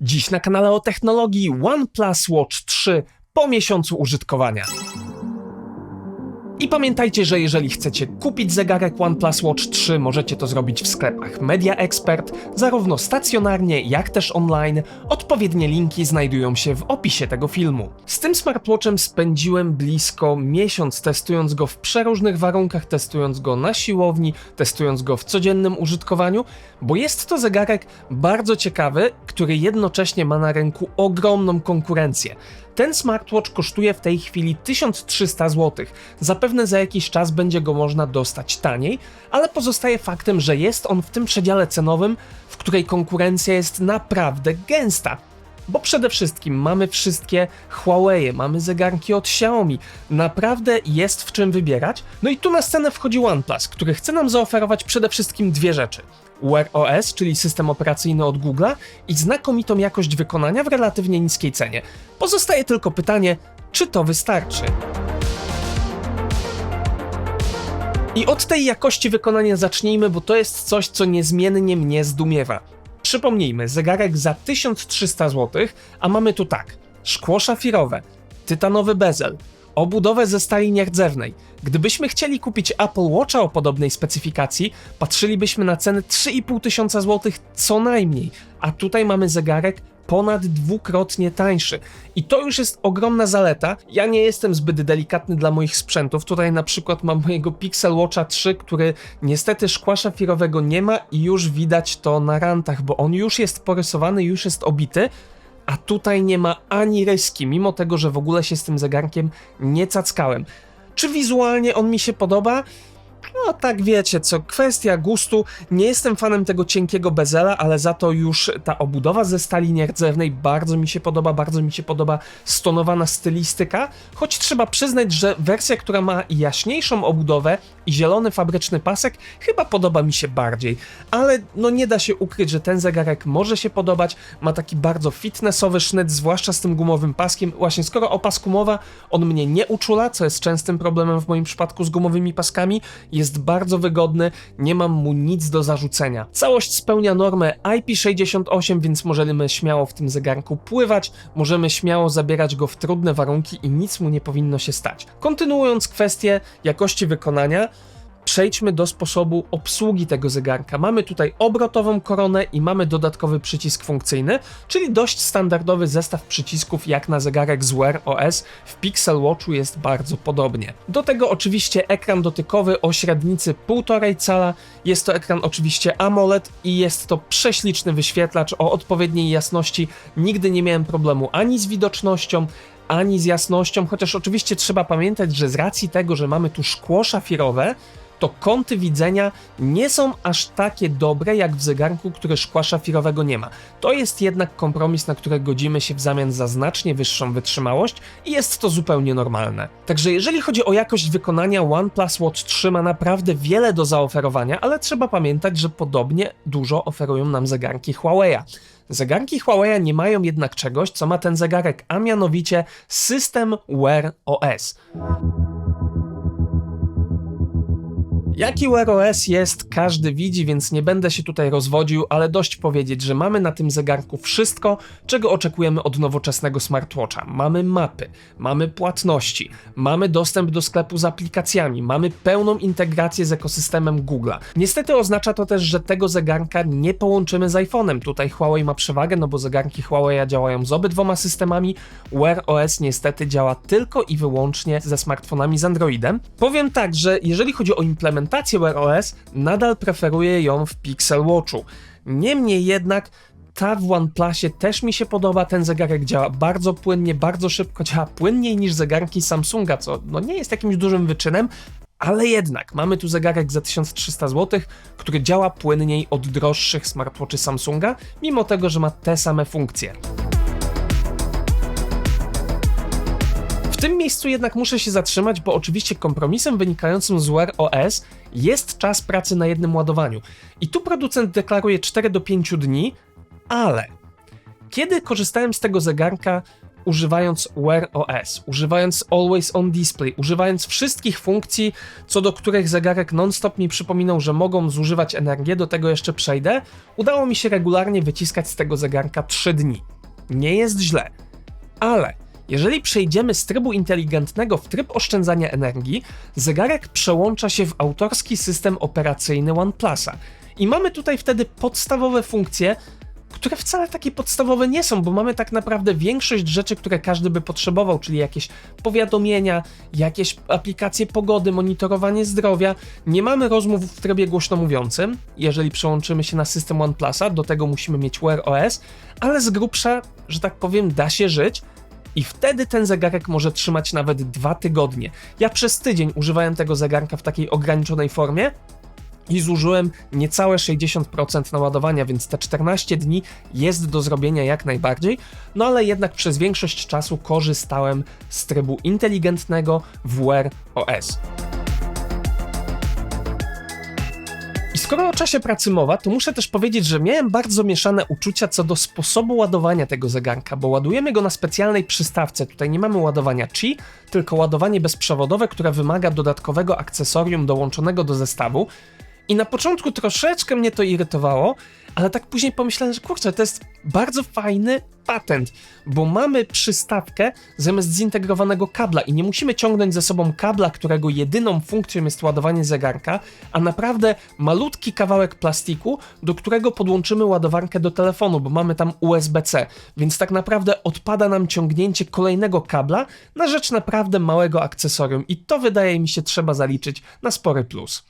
Dziś na kanale o technologii OnePlus Watch 3 po miesiącu użytkowania. I pamiętajcie, że jeżeli chcecie kupić zegarek OnePlus Watch 3, możecie to zrobić w sklepach Media Expert, zarówno stacjonarnie, jak też online. Odpowiednie linki znajdują się w opisie tego filmu. Z tym smartwatchem spędziłem blisko miesiąc testując go w przeróżnych warunkach, testując go na siłowni, testując go w codziennym użytkowaniu, bo jest to zegarek bardzo ciekawy, który jednocześnie ma na rynku ogromną konkurencję. Ten smartwatch kosztuje w tej chwili 1300 zł. Zapewne za jakiś czas będzie go można dostać taniej, ale pozostaje faktem, że jest on w tym przedziale cenowym, w której konkurencja jest naprawdę gęsta. Bo przede wszystkim mamy wszystkie Huawei, mamy zegarki od Xiaomi. Naprawdę jest w czym wybierać. No i tu na scenę wchodzi OnePlus, który chce nam zaoferować przede wszystkim dwie rzeczy. Wear OS, czyli system operacyjny od Google'a i znakomitą jakość wykonania w relatywnie niskiej cenie. Pozostaje tylko pytanie, czy to wystarczy? I od tej jakości wykonania zacznijmy, bo to jest coś, co niezmiennie mnie zdumiewa. Przypomnijmy, zegarek za 1300 zł, a mamy tu tak: szkło szafirowe, tytanowy bezel, obudowę ze stali nierdzewnej. Gdybyśmy chcieli kupić Apple Watcha o podobnej specyfikacji, patrzylibyśmy na ceny 3,5 tysiąca złotych co najmniej, a tutaj mamy zegarek ponad dwukrotnie tańszy. I to już jest ogromna zaleta. Ja nie jestem zbyt delikatny dla moich sprzętów. Tutaj na przykład mam mojego Pixel Watcha 3, który niestety szkła szafirowego nie ma i już widać to na rantach, bo on już jest porysowany, już jest obity a tutaj nie ma ani ryski, mimo tego, że w ogóle się z tym zegarkiem nie cackałem. Czy wizualnie on mi się podoba? No tak wiecie, co kwestia gustu. Nie jestem fanem tego cienkiego bezela, ale za to już ta obudowa ze stali nierdzewnej bardzo mi się podoba, bardzo mi się podoba stonowana stylistyka, choć trzeba przyznać, że wersja, która ma jaśniejszą obudowę i zielony fabryczny pasek, chyba podoba mi się bardziej. Ale no nie da się ukryć, że ten zegarek może się podobać, ma taki bardzo fitnessowy sznyt, zwłaszcza z tym gumowym paskiem. Właśnie skoro o pasku mowa, on mnie nie uczula, co jest częstym problemem w moim przypadku z gumowymi paskami, jest bardzo wygodny, nie mam mu nic do zarzucenia. Całość spełnia normę IP68, więc możemy śmiało w tym zegarku pływać, możemy śmiało zabierać go w trudne warunki i nic mu nie powinno się stać. Kontynuując kwestię jakości wykonania, przejdźmy do sposobu obsługi tego zegarka. Mamy tutaj obrotową koronę i mamy dodatkowy przycisk funkcyjny, czyli dość standardowy zestaw przycisków jak na zegarek z Wear OS. W Pixel Watchu jest bardzo podobnie. Do tego oczywiście ekran dotykowy o średnicy 1,5 cala. Jest to ekran oczywiście AMOLED i jest to prześliczny wyświetlacz o odpowiedniej jasności. Nigdy nie miałem problemu ani z widocznością, ani z jasnością, chociaż oczywiście trzeba pamiętać, że z racji tego, że mamy tu szkło szafirowe, to kąty widzenia nie są aż takie dobre jak w zegarku, który szkła szafirowego nie ma. To jest jednak kompromis, na który godzimy się w zamian za znacznie wyższą wytrzymałość i jest to zupełnie normalne. Także jeżeli chodzi o jakość wykonania, OnePlus Watch 3 ma naprawdę wiele do zaoferowania, ale trzeba pamiętać, że podobnie dużo oferują nam zegarki Huawei. Zegarki Huawei nie mają jednak czegoś, co ma ten zegarek, a mianowicie system Wear OS. Jaki Wear OS jest, każdy widzi, więc nie będę się tutaj rozwodził, ale dość powiedzieć, że mamy na tym zegarku wszystko, czego oczekujemy od nowoczesnego smartwatcha. Mamy mapy, mamy płatności, mamy dostęp do sklepu z aplikacjami, mamy pełną integrację z ekosystemem Google'a. Niestety oznacza to też, że tego zegarka nie połączymy z iPhone'em. Tutaj Huawei ma przewagę, no bo zegarki Huawei działają z obydwoma systemami. Wear OS niestety działa tylko i wyłącznie ze smartfonami z Androidem. Powiem tak, że jeżeli chodzi o implementację Wear OS, nadal preferuję ją w Pixel Watchu. Niemniej jednak ta w OnePlusie też mi się podoba, ten zegarek działa bardzo płynnie, bardzo szybko, działa płynniej niż zegarki Samsunga, co no nie jest jakimś dużym wyczynem, ale jednak mamy tu zegarek za 1300 zł, który działa płynniej od droższych smartwatchy Samsunga, mimo tego, że ma te same funkcje. W tym miejscu jednak muszę się zatrzymać, bo oczywiście kompromisem wynikającym z Wear OS jest czas pracy na jednym ładowaniu. I tu producent deklaruje 4 do 5 dni, ale kiedy korzystałem z tego zegarka, używając Wear OS, używając Always On Display, używając wszystkich funkcji, co do których zegarek non-stop mi przypominał, że mogą zużywać energię, do tego jeszcze przejdę, udało mi się regularnie wyciskać z tego zegarka 3 dni. Nie jest źle, ale jeżeli przejdziemy z trybu inteligentnego w tryb oszczędzania energii, zegarek przełącza się w autorski system operacyjny OnePlusa. I mamy tutaj wtedy podstawowe funkcje, które wcale takie podstawowe nie są, bo mamy tak naprawdę większość rzeczy, które każdy by potrzebował, czyli jakieś powiadomienia, jakieś aplikacje pogody, monitorowanie zdrowia. Nie mamy rozmów w trybie głośno mówiącym, jeżeli przełączymy się na system OnePlusa, do tego musimy mieć Wear OS, ale z grubsza, że tak powiem, da się żyć. I wtedy ten zegarek może trzymać nawet dwa tygodnie. Ja przez tydzień używałem tego zegarka w takiej ograniczonej formie, i zużyłem niecałe 60% naładowania, więc te 14 dni jest do zrobienia jak najbardziej, no ale jednak przez większość czasu korzystałem z trybu inteligentnego w Wear OS. Skoro o czasie pracy mowa, to muszę też powiedzieć, że miałem bardzo mieszane uczucia co do sposobu ładowania tego zegarka, bo ładujemy go na specjalnej przystawce. Tutaj nie mamy ładowania Qi, tylko ładowanie bezprzewodowe, które wymaga dodatkowego akcesorium dołączonego do zestawu. I na początku troszeczkę mnie to irytowało, ale tak później pomyślałem, że kurczę, to jest bardzo fajny patent, bo mamy przystawkę zamiast zintegrowanego kabla i nie musimy ciągnąć ze sobą kabla, którego jedyną funkcją jest ładowanie zegarka, a naprawdę malutki kawałek plastiku, do którego podłączymy ładowarkę do telefonu, bo mamy tam USB-C, więc tak naprawdę odpada nam ciągnięcie kolejnego kabla na rzecz naprawdę małego akcesorium i to wydaje mi się trzeba zaliczyć na spory plus.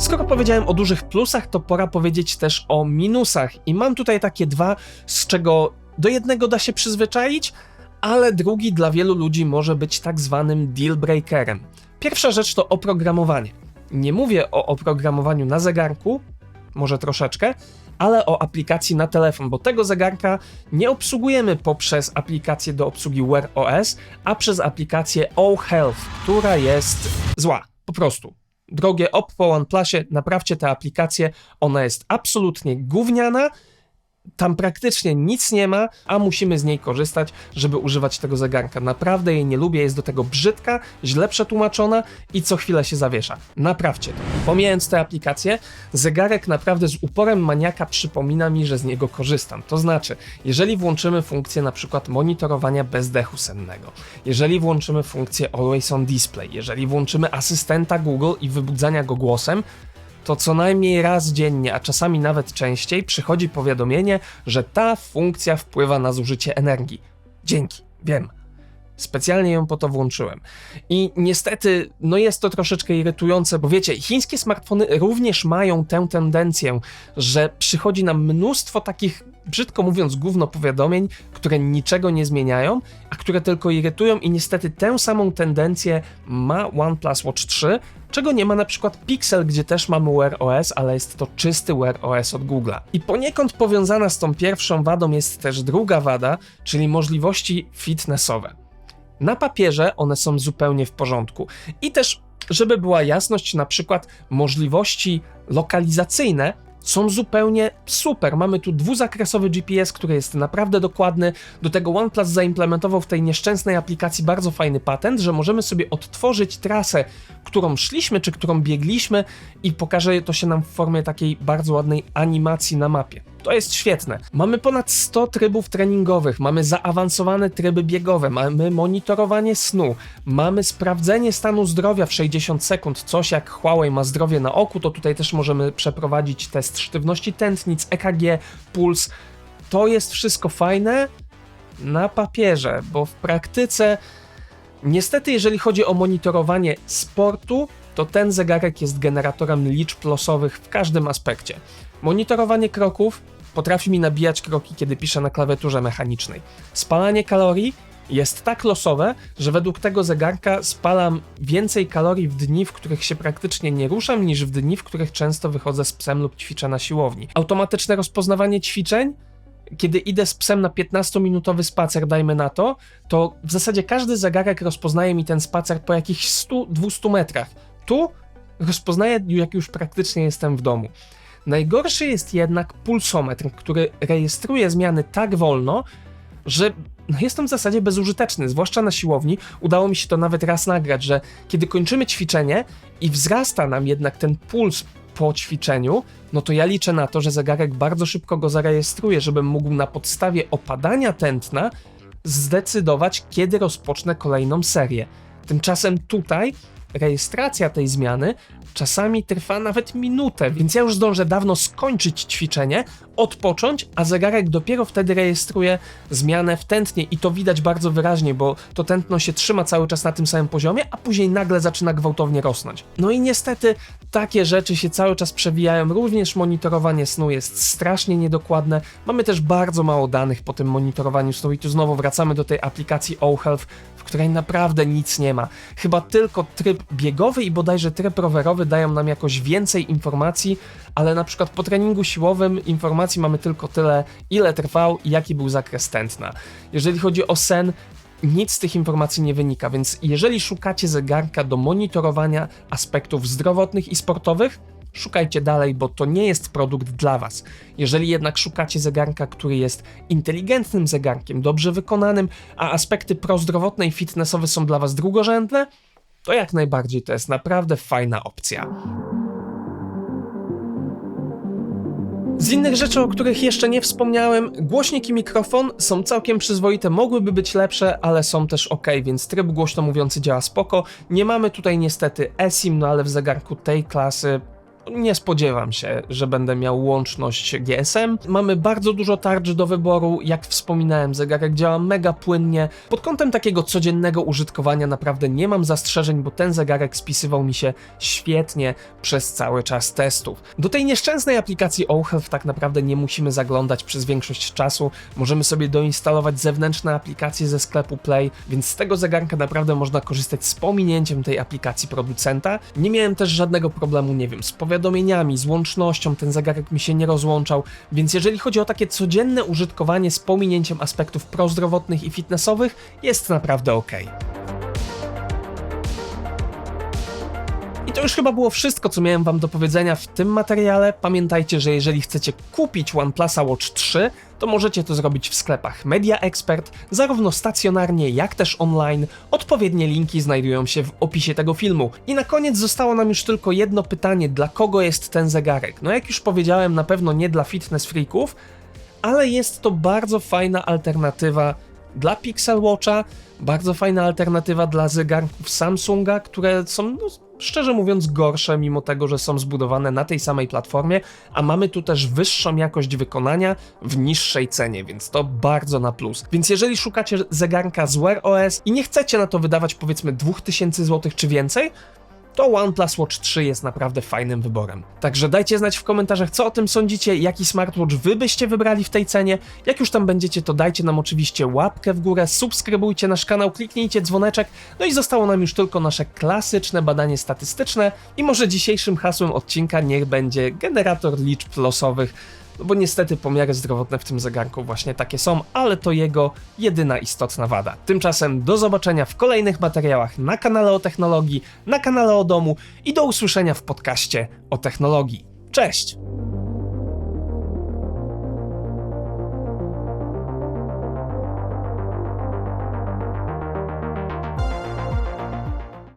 Skoro powiedziałem o dużych plusach, to pora powiedzieć też o minusach. I mam tutaj takie dwa, z czego do jednego da się przyzwyczaić, ale drugi dla wielu ludzi może być tak zwanym deal breakerem. Pierwsza rzecz to oprogramowanie. Nie mówię o oprogramowaniu na zegarku, może troszeczkę, ale o aplikacji na telefon, bo tego zegarka nie obsługujemy poprzez aplikację do obsługi Wear OS, a przez aplikację O Health, która jest zła, po prostu drogie Oppo OnePlusie, naprawcie tę aplikację, ona jest absolutnie gówniana, tam praktycznie nic nie ma, a musimy z niej korzystać, żeby używać tego zegarka. Naprawdę jej nie lubię, jest do tego brzydka, źle przetłumaczona i co chwilę się zawiesza. Naprawcie to. Pomijając tę aplikację, zegarek naprawdę z uporem maniaka przypomina mi, że z niego korzystam. To znaczy, jeżeli włączymy funkcję na przykład monitorowania bezdechu sennego, jeżeli włączymy funkcję Always on Display, jeżeli włączymy asystenta Google i wybudzania go głosem, to co najmniej raz dziennie, a czasami nawet częściej, przychodzi powiadomienie, że ta funkcja wpływa na zużycie energii. Dzięki, wiem. Specjalnie ją po to włączyłem. I niestety, no jest to troszeczkę irytujące, bo wiecie, chińskie smartfony również mają tę tendencję, że przychodzi nam mnóstwo takich, brzydko mówiąc, gówno powiadomień, które niczego nie zmieniają, a które tylko irytują i niestety tę samą tendencję ma OnePlus Watch 3, czego nie ma na przykład Pixel, gdzie też mamy Wear OS, ale jest to czysty Wear OS od Google'a. I poniekąd powiązana z tą pierwszą wadą jest też druga wada, czyli możliwości fitnessowe. Na papierze one są zupełnie w porządku. I też, żeby była jasność, na przykład możliwości lokalizacyjne są zupełnie super. Mamy tu dwuzakresowy GPS, który jest naprawdę dokładny. Do tego OnePlus zaimplementował w tej nieszczęsnej aplikacji bardzo fajny patent, że możemy sobie odtworzyć trasę, którą szliśmy czy którą biegliśmy i pokaże to się nam w formie takiej bardzo ładnej animacji na mapie. To jest świetne. Mamy ponad 100 trybów treningowych, mamy zaawansowane tryby biegowe, mamy monitorowanie snu, mamy sprawdzenie stanu zdrowia w 60 sekund. Coś jak Huawei ma zdrowie na oku, to tutaj też możemy przeprowadzić test sztywności tętnic, EKG, puls. To jest wszystko fajne na papierze, bo w praktyce niestety jeżeli chodzi o monitorowanie sportu, to ten zegarek jest generatorem liczb losowych w każdym aspekcie. Monitorowanie kroków potrafi mi nabijać kroki, kiedy piszę na klawiaturze mechanicznej. Spalanie kalorii jest tak losowe, że według tego zegarka spalam więcej kalorii w dni, w których się praktycznie nie ruszam, niż w dni, w których często wychodzę z psem lub ćwiczę na siłowni. Automatyczne rozpoznawanie ćwiczeń kiedy idę z psem na 15-minutowy spacer, dajmy na to, to w zasadzie każdy zegarek rozpoznaje mi ten spacer po jakichś 100-200 metrach. Tu rozpoznaję, jak już praktycznie jestem w domu. Najgorszy jest jednak pulsometr, który rejestruje zmiany tak wolno, że no jestem w zasadzie bezużyteczny, zwłaszcza na siłowni. Udało mi się to nawet raz nagrać, że kiedy kończymy ćwiczenie i wzrasta nam jednak ten puls po ćwiczeniu, no to ja liczę na to, że zegarek bardzo szybko go zarejestruje, żebym mógł na podstawie opadania tętna zdecydować, kiedy rozpocznę kolejną serię. Tymczasem tutaj rejestracja tej zmiany czasami trwa nawet minutę, więc ja już zdążę dawno skończyć ćwiczenie, odpocząć, a zegarek dopiero wtedy rejestruje zmianę w tętnie. I to widać bardzo wyraźnie, bo to tętno się trzyma cały czas na tym samym poziomie, a później nagle zaczyna gwałtownie rosnąć. No i niestety takie rzeczy się cały czas przewijają, również monitorowanie snu jest strasznie niedokładne, mamy też bardzo mało danych po tym monitorowaniu snu i tu znowu wracamy do tej aplikacji OHealth, której naprawdę nic nie ma. Chyba tylko tryb biegowy i bodajże tryb rowerowy dają nam jakoś więcej informacji, ale na przykład po treningu siłowym informacji mamy tylko tyle, ile trwał i jaki był zakres tętna. Jeżeli chodzi o sen, nic z tych informacji nie wynika, więc jeżeli szukacie zegarka do monitorowania aspektów zdrowotnych i sportowych, szukajcie dalej, bo to nie jest produkt dla Was. Jeżeli jednak szukacie zegarka, który jest inteligentnym zegarkiem, dobrze wykonanym, a aspekty prozdrowotne i fitnessowe są dla Was drugorzędne, to jak najbardziej to jest naprawdę fajna opcja. Z innych rzeczy, o których jeszcze nie wspomniałem, głośnik i mikrofon są całkiem przyzwoite, mogłyby być lepsze, ale są też ok, więc tryb głośno mówiący działa spoko. Nie mamy tutaj niestety eSIM, no ale w zegarku tej klasy nie spodziewam się, że będę miał łączność GSM. Mamy bardzo dużo tarcz do wyboru. Jak wspominałem, zegarek działa mega płynnie. Pod kątem takiego codziennego użytkowania naprawdę nie mam zastrzeżeń, bo ten zegarek spisywał mi się świetnie przez cały czas testów. Do tej nieszczęsnej aplikacji OHealth tak naprawdę nie musimy zaglądać przez większość czasu. Możemy sobie doinstalować zewnętrzne aplikacje ze sklepu Play, więc z tego zegarka naprawdę można korzystać z pominięciem tej aplikacji producenta. Nie miałem też żadnego problemu, nie wiem, z powiadomieniami, z łącznością, ten zegarek mi się nie rozłączał, więc jeżeli chodzi o takie codzienne użytkowanie z pominięciem aspektów prozdrowotnych i fitnessowych, jest naprawdę ok. To już chyba było wszystko, co miałem Wam do powiedzenia w tym materiale. Pamiętajcie, że jeżeli chcecie kupić OnePlusa Watch 3, to możecie to zrobić w sklepach Media Expert, zarówno stacjonarnie, jak też online. Odpowiednie linki znajdują się w opisie tego filmu. I na koniec zostało nam już tylko jedno pytanie: dla kogo jest ten zegarek? No, jak już powiedziałem, na pewno nie dla fitness freaków, ale jest to bardzo fajna alternatywa dla Pixel Watcha, bardzo fajna alternatywa dla zegarków Samsunga, które są, no, szczerze mówiąc, gorsze, mimo tego, że są zbudowane na tej samej platformie, a mamy tu też wyższą jakość wykonania w niższej cenie, więc to bardzo na plus. Więc jeżeli szukacie zegarka z Wear OS i nie chcecie na to wydawać powiedzmy 2000 zł czy więcej, to OnePlus Watch 3 jest naprawdę fajnym wyborem. Także dajcie znać w komentarzach, co o tym sądzicie, jaki smartwatch wy byście wybrali w tej cenie. Jak już tam będziecie, to dajcie nam oczywiście łapkę w górę, subskrybujcie nasz kanał, kliknijcie dzwoneczek, no i zostało nam już tylko nasze klasyczne badanie statystyczne i może dzisiejszym hasłem odcinka niech będzie generator liczb losowych, no bo niestety pomiary zdrowotne w tym zegarku właśnie takie są, ale to jego jedyna istotna wada. Tymczasem do zobaczenia w kolejnych materiałach na kanale o technologii, na kanale o domu i do usłyszenia w podcaście o technologii. Cześć!